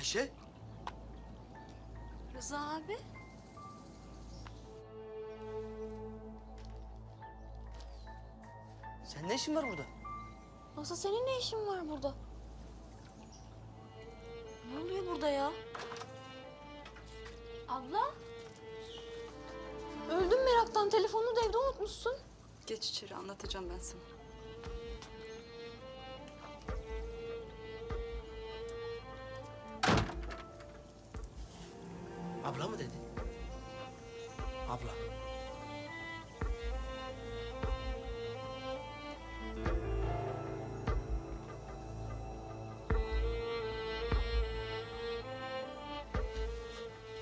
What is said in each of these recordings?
Ayşe. Rıza abi. Sen ne işin var burada? Asıl senin ne işin var burada? Ne oluyor burada ya? Abla? Öldüm meraktan. Telefonunu da evde unutmuşsun. Geç içeri anlatacağım ben sana. Abla.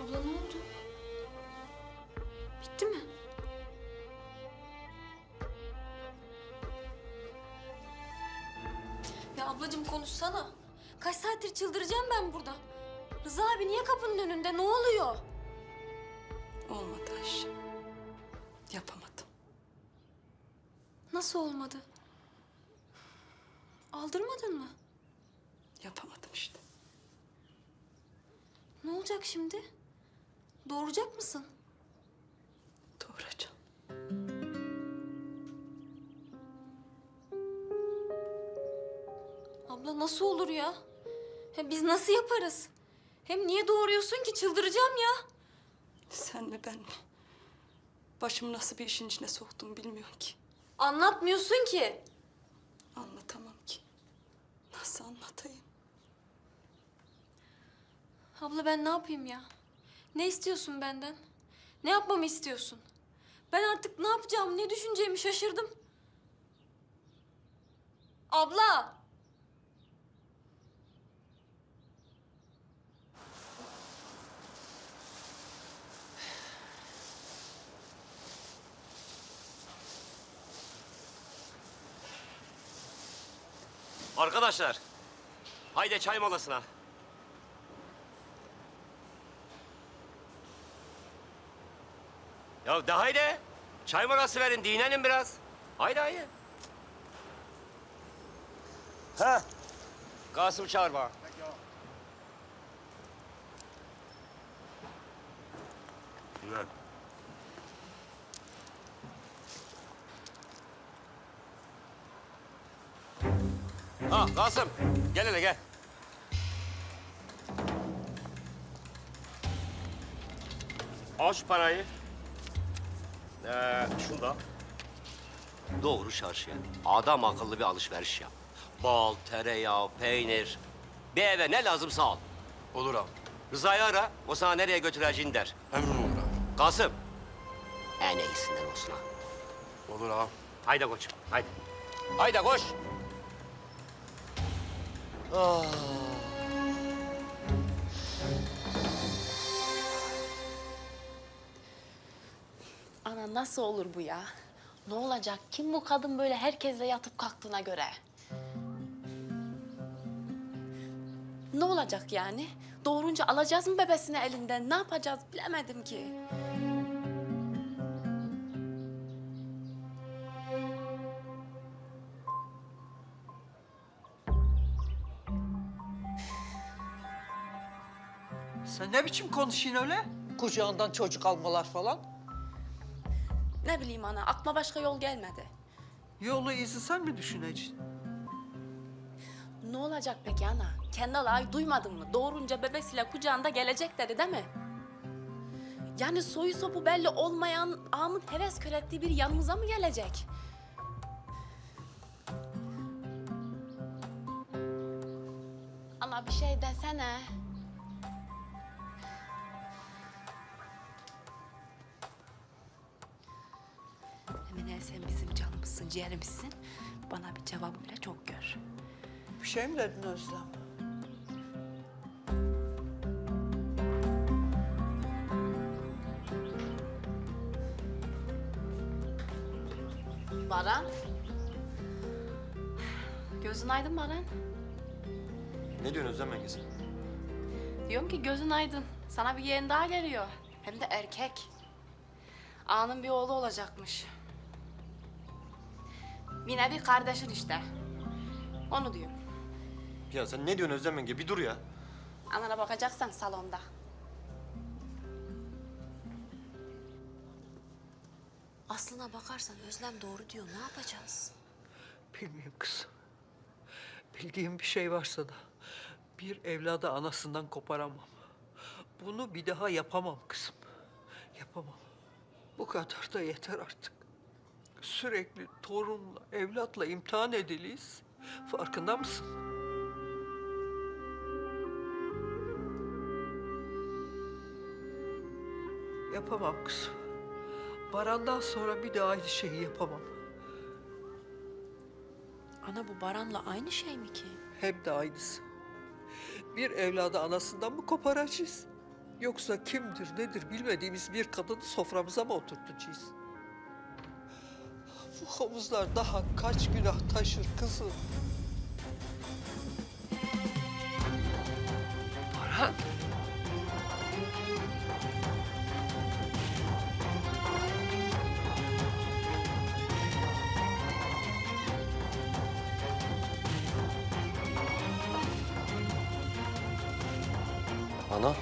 Abla ne oldu? Bitti mi? Ya ablacığım konuşsana. Kaç saattir çıldıracağım ben burada. Rıza abi niye kapının önünde? Ne oluyor? Yapamadım. Nasıl olmadı? Aldırmadın mı? Yapamadım işte. Ne olacak şimdi? Doğuracak mısın? Doğuracağım. Abla nasıl olur ya? Hem biz nasıl yaparız? Hem niye doğuruyorsun ki? Çıldıracağım ya. Sen mi ben mi? Başımı nasıl bir işin içine soktum bilmiyorum ki. Anlatmıyorsun ki. Anlatamam ki. Nasıl anlatayım? Abla ben ne yapayım ya? Ne istiyorsun benden? Ne yapmamı istiyorsun? Ben artık ne yapacağımı, ne düşüneceğimi şaşırdım. Abla! Arkadaşlar, haydi çay molasına. Ya de haydi. Çay molası verin, dinlenin biraz. Haydi haydi. Ha. Kasım çağır bana. Güzel. Ha Kasım, gel hele gel. Al şu parayı. Ee, şunu da. Doğru çarşıya. Adam akıllı bir alışveriş yap. Bal, tereyağı, peynir. Bir eve ne lazımsa al. Olur abi. Rıza'yı ara, o sana nereye götüreceğini der. Emrin olur abi. Kasım. En iyisinden olsun ha. Olur abi. Haydi koçum, haydi. Haydi koş. Ah. Ana nasıl olur bu ya? Ne olacak? Kim bu kadın böyle herkesle yatıp kalktığına göre? Ne olacak yani? Doğurunca alacağız mı bebesini elinden? Ne yapacağız bilemedim ki. Sen ne biçim konuşuyorsun öyle? Kucağından çocuk almalar falan. Ne bileyim ana, aklıma başka yol gelmedi. Yolu izi sen mi düşüneceksin? Ne olacak peki ana? Kendal ay duymadın mı? Doğurunca bebesiyle kucağında gelecek dedi değil mi? Yani soyu sopu belli olmayan ağamın heves kör ettiği bir yanımıza mı gelecek? Ana bir şey desene. Ciğerimizsin. Bana bir cevabıyla çok gör. Bir şey mi dedin Özlem? Baran. Gözün aydın Baran. Ne diyorsun Özlem yengesi? Diyorum ki gözün aydın. Sana bir yeğen daha geliyor. Hem de erkek. Ağanın bir oğlu olacakmış. Bir kardeşin işte. Onu diyorum. Ya sen ne diyorsun Özlem yenge? Bir dur ya. Anana bakacaksan salonda. Aslına bakarsan Özlem doğru diyor. Ne yapacağız? Bilmiyorum kızım. Bildiğim bir şey varsa da bir evladı anasından koparamam. Bunu bir daha yapamam kızım. Yapamam. Bu kadar da yeter artık. Sürekli torunla, evlatla imtihan ediliyiz. Farkında mısın? Yapamam kızım. Baran'dan sonra bir daha aynı şeyi yapamam. Ana bu Baran'la aynı şey mi ki? Hem de aynısı. Bir evladı anasından mı koparacağız? Yoksa kimdir nedir bilmediğimiz bir kadını soframıza mı oturtacağız? Bu omuzlar daha kaç günah taşır kızım? Baran. Ana.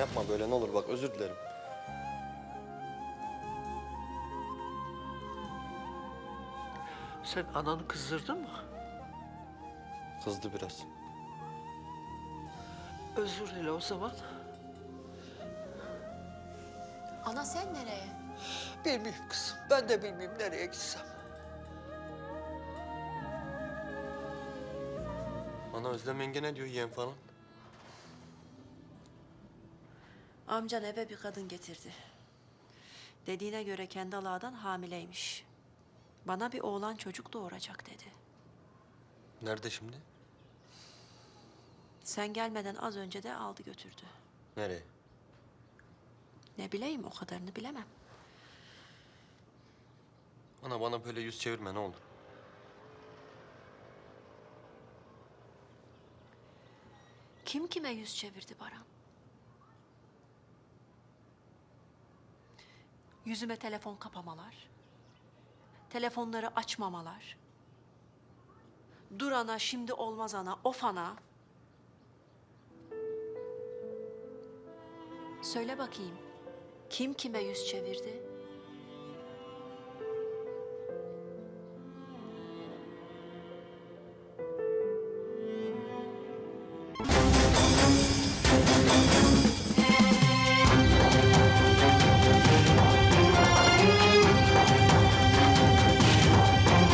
Yapma böyle ne olur bak özür dilerim. Sen ananı kızdırdın mı? Kızdı biraz. Özür dile o zaman. Ana sen nereye? Bilmiyorum kızım. Ben de bilmiyorum nereye gitsem. Ana Özlem yenge ne diyor yeğen falan? Amcan eve bir kadın getirdi. Dediğine göre kendi Allah'dan hamileymiş. Bana bir oğlan çocuk doğuracak dedi. Nerede şimdi? Sen gelmeden az önce de aldı götürdü. Nereye? Ne bileyim o kadarını bilemem. Ana bana böyle yüz çevirme ne olur. Kim kime yüz çevirdi Baran? Yüzüme telefon kapamalar. Telefonları açmamalar. Dur ana şimdi olmaz ana of ana. Söyle bakayım. Kim kime yüz çevirdi?